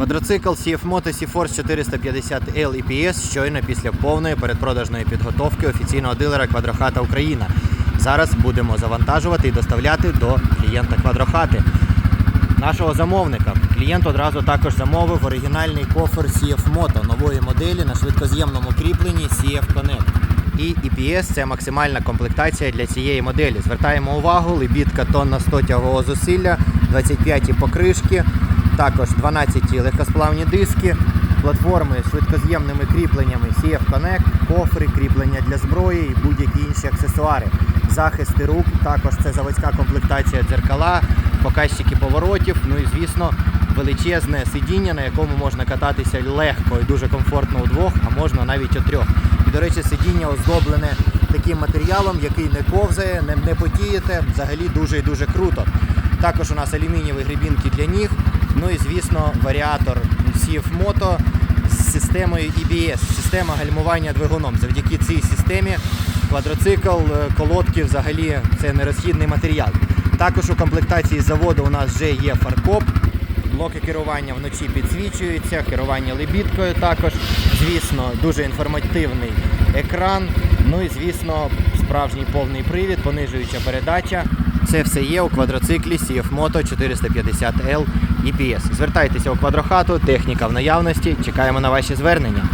Квадроцикл CF Moto C-Force 450 L EPS щойно після повної передпродажної підготовки офіційного дилера Квадрохата Україна. Зараз будемо завантажувати і доставляти до клієнта Квадрохати. Нашого замовника. Клієнт одразу також замовив оригінальний кофер CF Moto нової моделі на швидкоз'ємному кріпленні CF Connect. І EPS це максимальна комплектація для цієї моделі. Звертаємо увагу, лебідка тонна 100 тягового зусилля, 25 покришки, також 12 легкосплавні диски, платформи з швидкоз'ємними кріпленнями CF Connect, кофри, кріплення для зброї і будь-які інші аксесуари. Захисти рук, також це заводська комплектація дзеркала, показчики поворотів, ну і звісно величезне сидіння, на якому можна кататися легко і дуже комфортно удвох, а можна навіть у трьох. І, до речі, сидіння оздоблене таким матеріалом, який не ковзає, не, не потієте, взагалі дуже і дуже круто. Також у нас алюмінієві гребінки для ніг, ну і звісно варіатор CF Moto з системою EBS, система гальмування двигуном. Завдяки цій системі квадроцикл, е, колодки взагалі це нерозхідний матеріал. Також у комплектації заводу у нас вже є фаркоп, блоки керування вночі підсвічуються, керування лебідкою також. Звісно, дуже інформативний екран. Ну і звісно, справжній повний привід, понижуюча передача. Це все є у квадроциклі CF Moto 450L EPS. Звертайтеся у квадрохату, техніка в наявності. Чекаємо на ваші звернення.